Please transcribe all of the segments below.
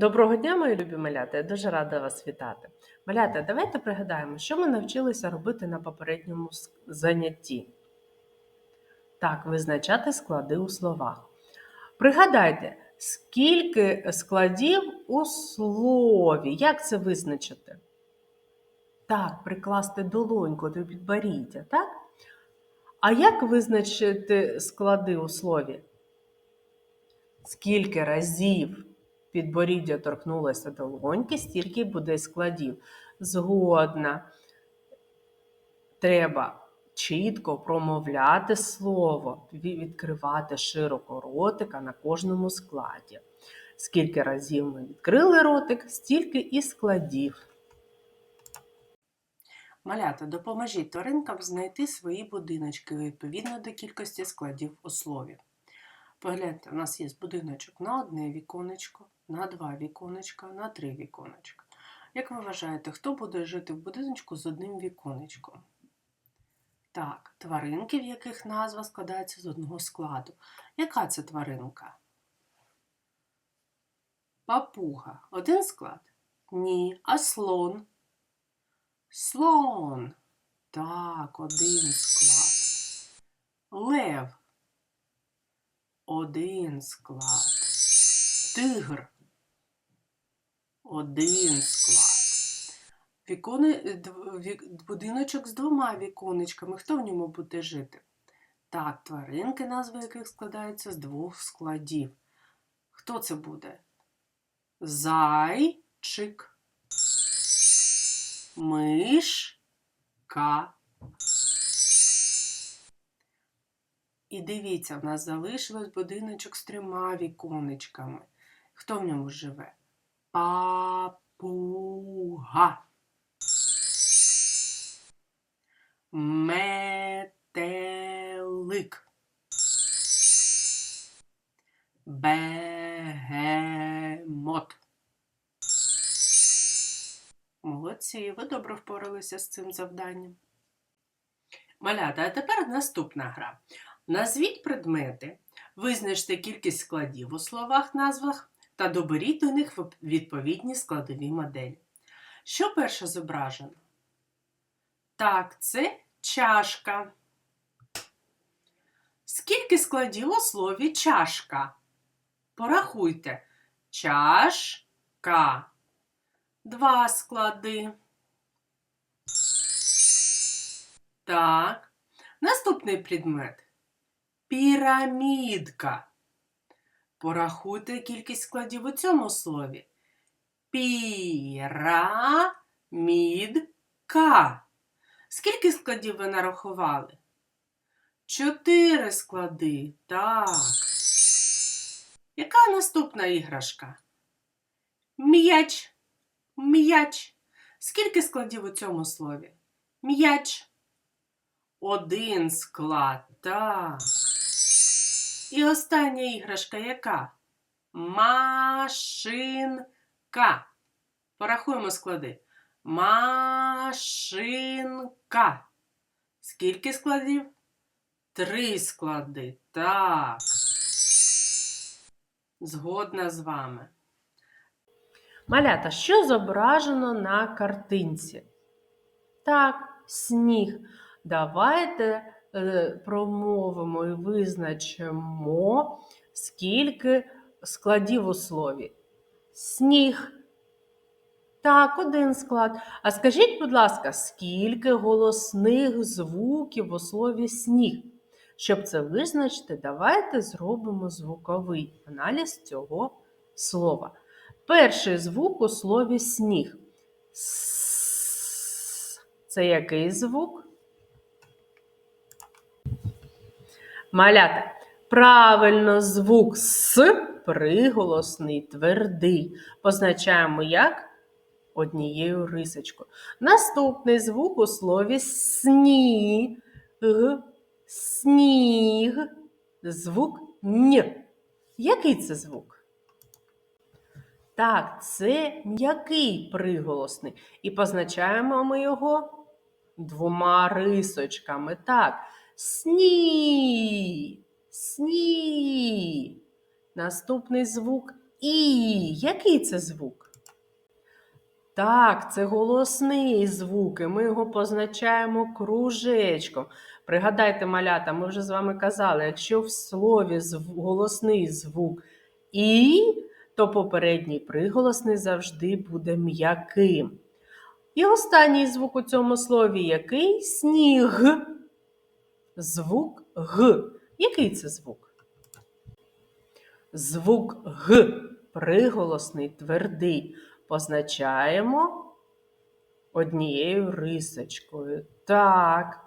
Доброго дня, мої любі малята. Я дуже рада вас вітати. Малята, давайте пригадаємо, що ми навчилися робити на попередньому занятті. Так, визначати склади у словах. Пригадайте, скільки складів у слові. Як це визначити? Так, прикласти долоньку до підборіддя, так? А як визначити склади у слові? Скільки разів підборіддя торкнулося долоньки, стільки буде складів. Згодна. Треба чітко промовляти слово, відкривати широко ротика на кожному складі. Скільки разів ми відкрили ротик, стільки і складів. Малята, допоможіть тваринкам знайти свої будиночки відповідно до кількості складів у слові. Погляньте, у нас є будиночок на одне віконечко, на два віконечка, на три віконечка. Як ви вважаєте, хто буде жити в будиночку з одним віконечком? Так, тваринки, в яких назва складається з одного складу. Яка це тваринка? Папуга. Один склад? Ні. А слон? Слон. Так, один склад. Лев. Один склад. Тигр. Один склад. Вікони, будиночок з двома віконечками. Хто в ньому буде жити? Так, тваринки, назви яких складаються з двох складів. Хто це буде? Зайчик. Мишка. І дивіться, в нас залишилось будиночок з трьома віконечками. Хто в ньому живе? Папуга. Метелик. Бегемот. Молодці, ви добре впоралися з цим завданням. Малята, а тепер наступна гра. Назвіть предмети, визначте кількість складів у словах, назвах та доберіть до них відповідні складові моделі. Що перше зображено? Так, це чашка. Скільки складів у слові чашка? Порахуйте. Чашка. Два склади. Так. Наступний предмет. Пірамідка. Порахуйте кількість складів у цьому слові. Пірамідка. Скільки складів ви нарахували? Чотири склади. Так. Яка наступна іграшка? М'яч. М'яч. Скільки складів у цьому слові? М'яч. Один склад. Так. І остання іграшка яка? Машинка. Порахуємо склади. Машинка. Скільки складів? Три склади. Так. Згодна з вами. Малята, що зображено на картинці? Так, сніг. Давайте промовимо і визначимо, скільки складів у слові. Сніг. Так, один склад. А скажіть, будь ласка, скільки голосних звуків у слові сніг? Щоб це визначити, давайте зробимо звуковий аналіз цього слова. Перший звук у слові сніг. Це який звук? Малята. Правильно, звук С приголосний, твердий. Позначаємо як однією рисочкою. Наступний звук у слові сніг. Сніг. Звук Н. Який це звук? Так, це м'який приголосний. І позначаємо ми його двома рисочками. Так, сні. Сні. Наступний звук І. Який це звук? Так, це голосний звук, і ми його позначаємо кружечком. Пригадайте, малята, ми вже з вами казали, якщо в слові голосний звук і, то попередній приголосний завжди буде м'яким. І останній звук у цьому слові який? Сніг. Звук Г. Який це звук? Звук Г приголосний твердий позначаємо однією рисочкою. Так,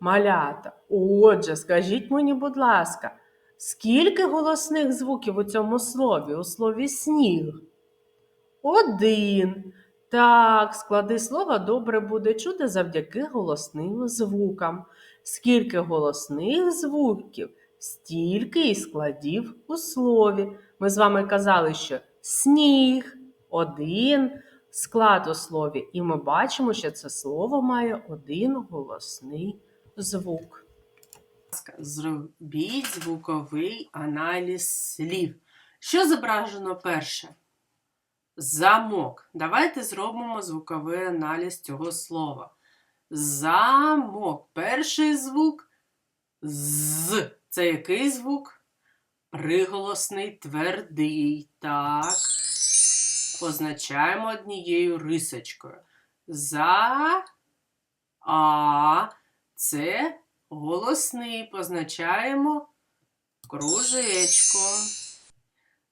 малята. Отже, скажіть мені, будь ласка, скільки голосних звуків у цьому слові? У слові сніг? Один. Так, склади слова добре буде чути завдяки голосним звукам. Скільки голосних звуків, стільки і складів у слові. Ми з вами казали, що сніг один склад у слові, і ми бачимо, що це слово має один голосний звук. Зробіть звуковий аналіз слів. Що зображено перше? Замок. Давайте зробимо звуковий аналіз цього слова. Замок. Перший звук з. Це який звук? Приголосний твердий. Так. Позначаємо однією рисочкою. За. А. Це голосний. Позначаємо кружечком.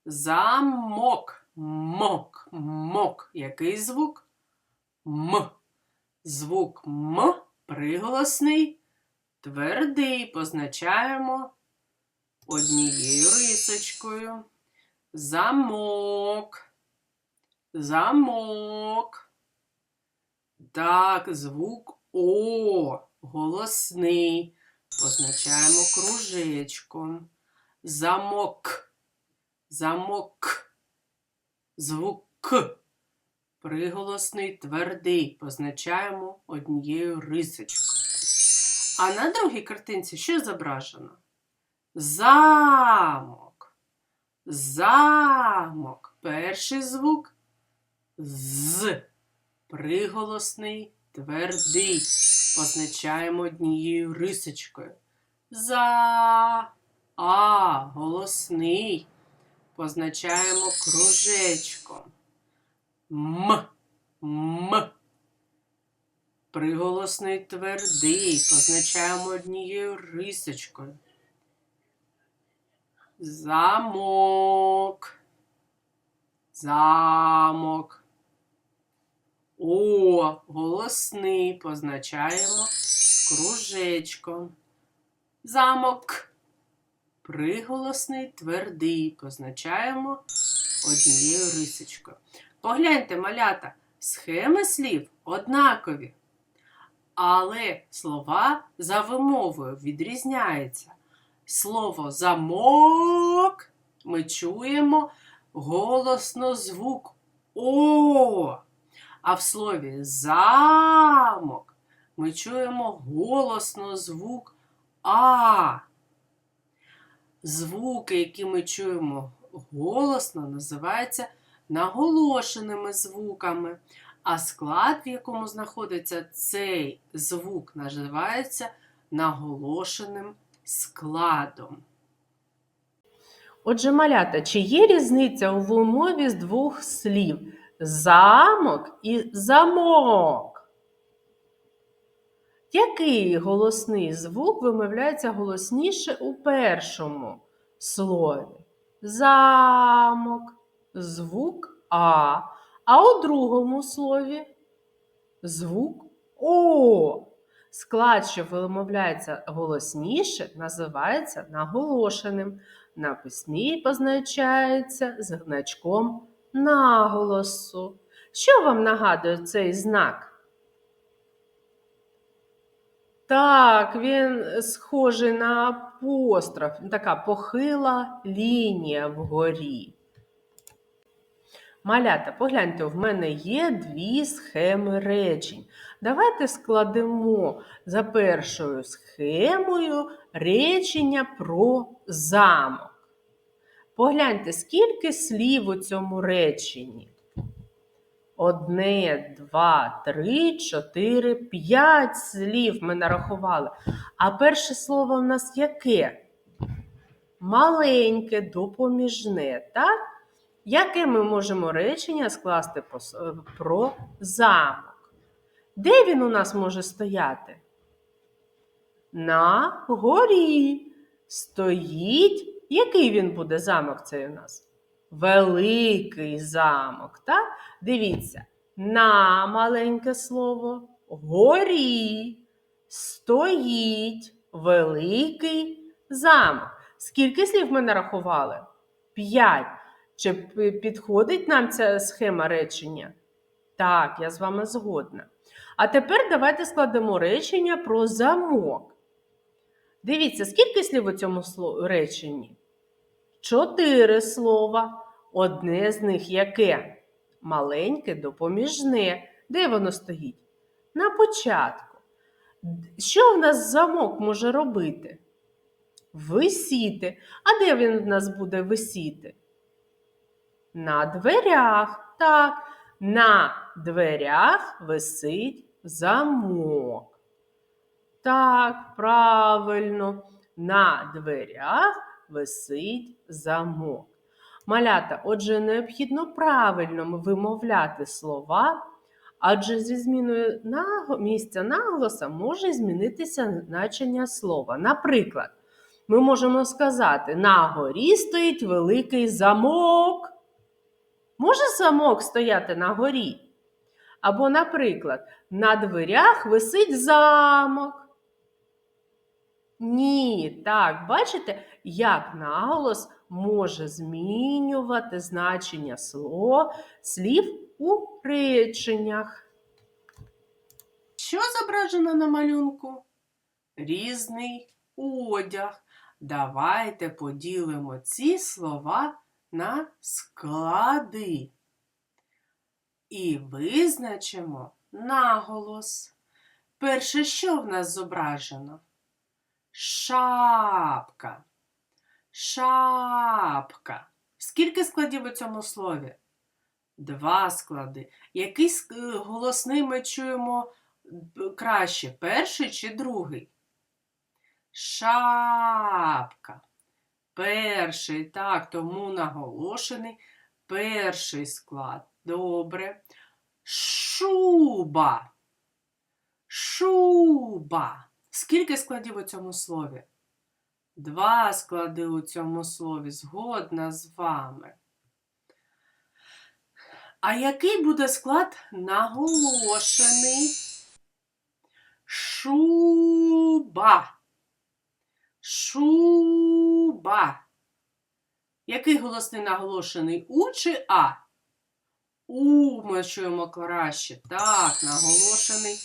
Замок. Мок. Мок. Який звук? М. Звук М приголосний, твердий позначаємо однією рисочкою. Замок. Замок. Так, звук О. Голосний. Позначаємо кружечком. Замок. Замок. Звук К. Приголосний твердий позначаємо однією рисочкою. А на другій картинці що зображено? Замок. Замок. Перший звук з. Приголосний твердий. Позначаємо однією рисочкою. За. А. Голосний. Позначаємо кружечком. М. М. Приголосний твердий. Позначаємо однією рисочкою. Замок. Замок. О, голосний. Позначаємо кружечком. Замок. Приголосний твердий. Позначаємо однією рисочкою. Погляньте, малята, схеми слів однакові, але слова за вимовою відрізняються. Слово замок ми чуємо голосно звук О. А в слові замок ми чуємо голосно звук А. Звуки, які ми чуємо голосно, називаються наголошеними звуками, а склад, в якому знаходиться цей звук, називається наголошеним складом. Отже, малята, чи є різниця у вимові з двох слів замок і замок? Який голосний звук вимовляється голосніше у першому слові? Замок, звук А, а у другому слові звук О. Склад, що вимовляється голосніше, називається наголошеним. На письмі позначається значком наголосу. Що вам нагадує цей знак? Так, він схожий на апостроф, така похила лінія вгорі. Малята, погляньте, в мене є дві схеми речень. Давайте складемо за першою схемою речення про замок. Погляньте, скільки слів у цьому реченні. Одне, два, три, чотири, п'ять слів ми нарахували. А перше слово в нас яке? Маленьке, допоміжне, так? Яке ми можемо речення скласти е, про замок? Де він у нас може стояти? На горі. Стоїть. Який він буде замок цей у нас? Великий замок, так? Дивіться, на маленьке слово, горі, стоїть великий замок. Скільки слів ми нарахували? П'ять. Чи підходить нам ця схема речення? Так, я з вами згодна. А тепер давайте складемо речення про замок. Дивіться, скільки слів у цьому реченні? Чотири слова. Одне з них яке? Маленьке допоміжне. Де воно стоїть? На початку. Що в нас замок може робити? Висіти. А де він в нас буде висіти? На дверях. Так, на дверях висить замок. Так, правильно. На дверях висить замок. Малята, отже, необхідно правильно вимовляти слова, адже зі зміною місця наголоса може змінитися значення слова. Наприклад, ми можемо сказати: на горі стоїть великий замок. Може замок стояти на горі? Або, наприклад, на дверях висить замок. Ні, так, бачите, як наголос може змінювати значення слов, слів у реченнях. Що зображено на малюнку? Різний одяг. Давайте поділимо ці слова на склади. І визначимо наголос. Перше, що в нас зображено? Шапка. Шапка. Скільки складів у цьому слові? Два склади. Який е, голосний ми чуємо краще? Перший чи другий? Шапка. Перший, так, тому наголошений перший склад. Добре. Шуба. Шуба. Скільки складів у цьому слові? Два склади у цьому слові. Згодна з вами. А який буде склад наголошений? Шуба. Шуба. Який голосний наголошений? У чи А? У ми чуємо краще. Так, наголошений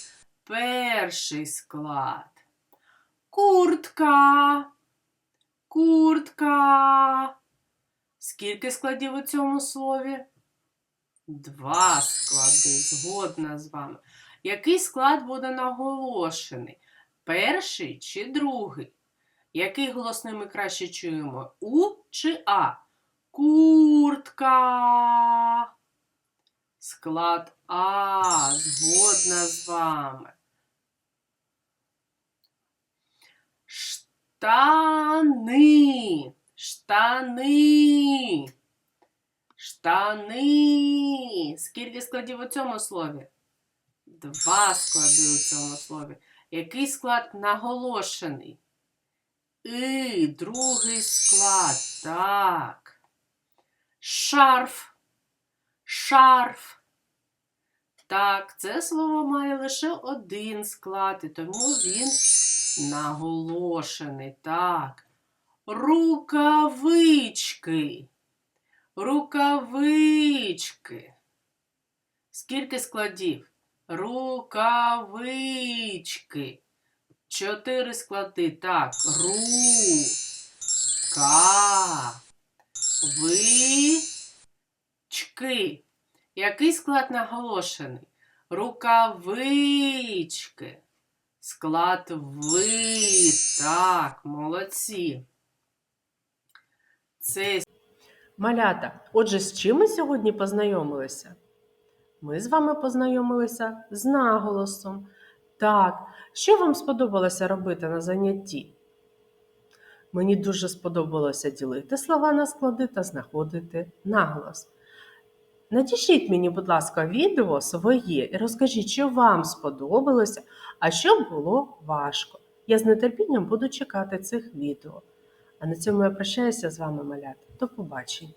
перший склад. Куртка. Куртка. Скільки складів у цьому слові? Два склади. Згодна з вами. Який склад буде наголошений? Перший чи другий? Який голосний ми краще чуємо? У чи А? Куртка. Склад А. Згодна з вами. Штани. Штани. Штани. Скільки складів у цьому слові? Два склади у цьому слові. Який склад наголошений? І, другий склад. Так. Шарф. Шарф. Так, це слово має лише один склад, і тому він наголошений. Так. Рукавички. Рукавички. Скільки складів? Рукавички. Чотири склади. Так. Ру. Ка. Ви. Чки. Який склад наголошений? Рукавички. Склад ви. Так, молодці. Це Малята, отже, з чим ми сьогодні познайомилися? Ми з вами познайомилися з наголосом. Так, що вам сподобалося робити на занятті? Мені дуже сподобалося ділити слова на склади та знаходити наголос. Надішліть мені, будь ласка, відео своє і розкажіть, що вам сподобалося, а щоб було важко. Я з нетерпінням буду чекати цих відео. А на цьому я прощаюся з вами, малята. До побачення.